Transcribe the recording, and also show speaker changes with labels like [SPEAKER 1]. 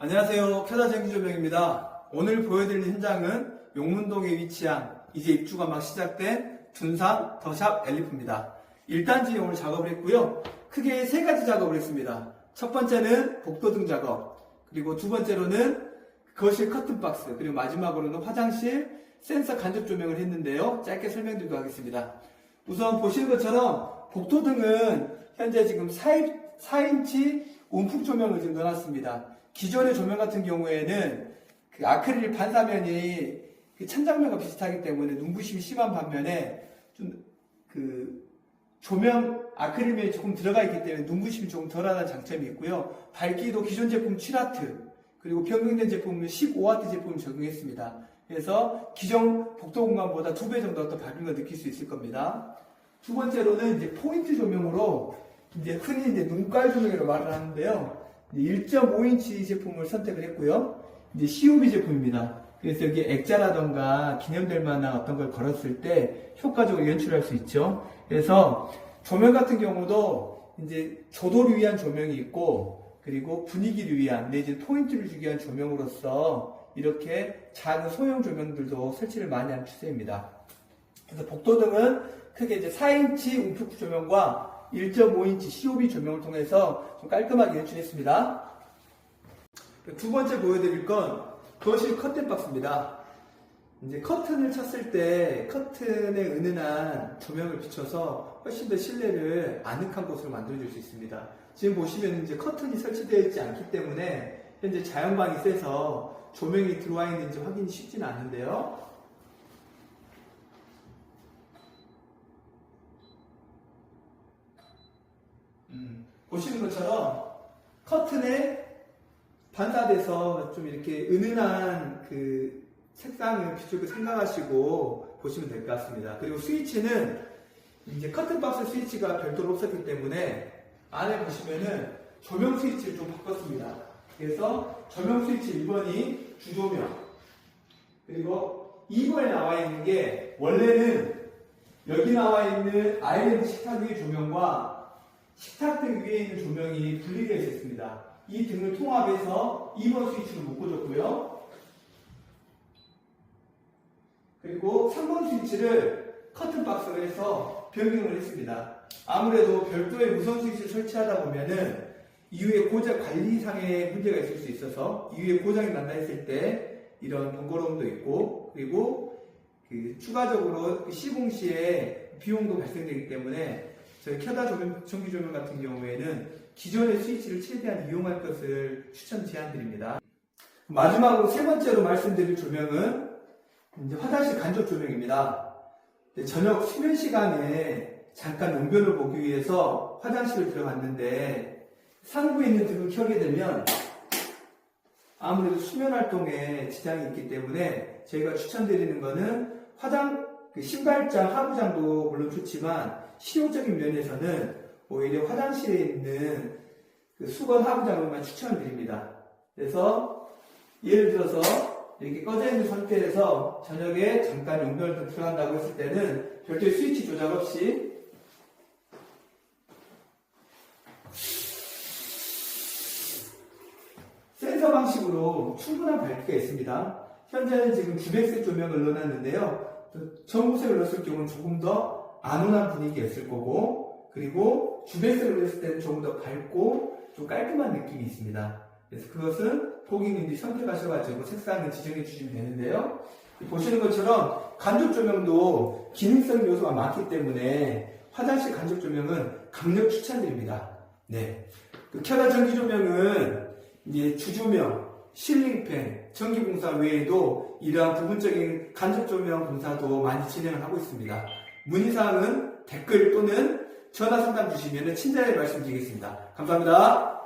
[SPEAKER 1] 안녕하세요. 켜다 전기조명입니다. 오늘 보여드릴 현장은 용문동에 위치한 이제 입주가 막 시작된 둔상 더샵 엘리프입니다. 1단지 용을 작업을 했고요. 크게 세 가지 작업을 했습니다. 첫 번째는 복도 등 작업, 그리고 두 번째로는 거실 커튼 박스, 그리고 마지막으로는 화장실 센서 간접 조명을 했는데요. 짧게 설명드리도록 하겠습니다. 우선 보시는 것처럼 복도 등은 현재 지금 4인치 움푹 조명을 지금 넣어놨습니다. 기존의 조명 같은 경우에는 그 아크릴 반사면이 그 천장면과 비슷하기 때문에 눈부심이 심한 반면에 좀 그 조명 아크릴면이 조금 들어가 있기 때문에 눈부심이 조금 덜하다는 장점이 있고요. 밝기도 기존 제품 7와트 그리고 변경된 제품은 15와트 제품을 적용했습니다. 그래서 기존 복도 공간보다 두 배 정도 더 밝은 걸 느낄 수 있을 겁니다. 두 번째로는 이제 포인트 조명으로 이제 흔히 이제 눈깔 조명이라고 말을 하는데요. 1.5인치 제품을 선택을 했고요. 이제 COB 제품입니다. 그래서 여기 액자라던가 기념될 만한 어떤 걸 걸었을 때 효과적으로 연출할 수 있죠. 그래서 조명 같은 경우도 이제 조도를 위한 조명이 있고 그리고 분위기를 위한 내지 포인트를 주기 위한 조명으로서 이렇게 작은 소형 조명들도 설치를 많이 하는 추세입니다. 그래서 복도등은 크게 이제 4인치 움푹 조명과 1.5인치 COB 조명을 통해서 좀 깔끔하게 연출했습니다. 두 번째 보여드릴 건 거실 커튼 박스입니다. 이제 커튼을 쳤을 때 커튼에 은은한 조명을 비춰서 훨씬 더 실내를 아늑한 곳으로 만들어줄 수 있습니다. 지금 보시면 이제 커튼이 설치되어 있지 않기 때문에 현재 자연광이 세서 조명이 들어와 있는지 확인이 쉽지는 않는데요. 음, 보시는 것처럼 커튼에 반사돼서 좀 이렇게 은은한 그 색상을 비추고 생각하시고 보시면 될 것 같습니다. 그리고 스위치는 이제 커튼 박스 스위치가 별도로 없었기 때문에 안에 보시면은 조명 스위치를 좀 바꿨습니다. 그래서 조명 스위치 1번이 주조명 그리고 2번에 나와 있는 게 원래는 여기 나와 있는 아일랜드 식탁 위의 조명과 식탁등 위에 있는 조명이 분리되어 있었습니다. 이 등을 통합해서 2번 스위치로 묶어줬고요. 그리고 3번 스위치를 커튼 박스로 해서 변경을 했습니다. 아무래도 별도의 무선 스위치를 설치하다 보면은 이후에 고장 관리상의 문제가 있을 수 있어서 이후에 고장이 난다 했을 때 이런 번거로움도 있고 그리고 그 추가적으로 그 시공 시에 비용도 발생되기 때문에 저희 켜다 전기 조명 같은 경우에는 기존의 스위치를 최대한 이용할 것을 추천 제안드립니다. 마지막으로 세 번째로 말씀드릴 조명은 화장실 간접 조명입니다. 이제 저녁 수면 시간에 잠깐 용변을 보기 위해서 화장실을 들어갔는데 상부에 있는 등을 켜게 되면 아무래도 수면 활동에 지장이 있기 때문에 저희가 추천드리는 거는 화장 그 신발장 하부장도 물론 좋지만 실용적인 면에서는 오히려 화장실에 있는 그 수건 하부장을만 추천을 드립니다. 그래서 예를 들어서 이렇게 꺼져 있는 상태에서 저녁에 잠깐 용변을 들어간다고 했을 때는 별도의 스위치 조작 없이 센서 방식으로 충분한 밝기가 있습니다. 현재는 지금 주백색 조명을 넣어놨는데요. 전구색을 넣었을 경우는 조금 더 안온한 분위기가 있을 거고, 그리고 주백색을 넣었을 때는 조금 더 밝고 좀 깔끔한 느낌이 있습니다. 그래서 그것은 고객님들이 선택하셔가지고 색상을 지정해 주시면 되는데요. 보시는 것처럼 간접 조명도 기능성 요소가 많기 때문에 화장실 간접 조명은 강력 추천드립니다. 네. 그 켜다 전기 조명은 이제 주조명, 실링팬, 전기공사 외에도 이러한 부분적인 간접 조명 공사도 많이 진행을 하고 있습니다. 문의사항은 댓글 또는 전화 상담 주시면 친절하게 말씀드리겠습니다. 감사합니다.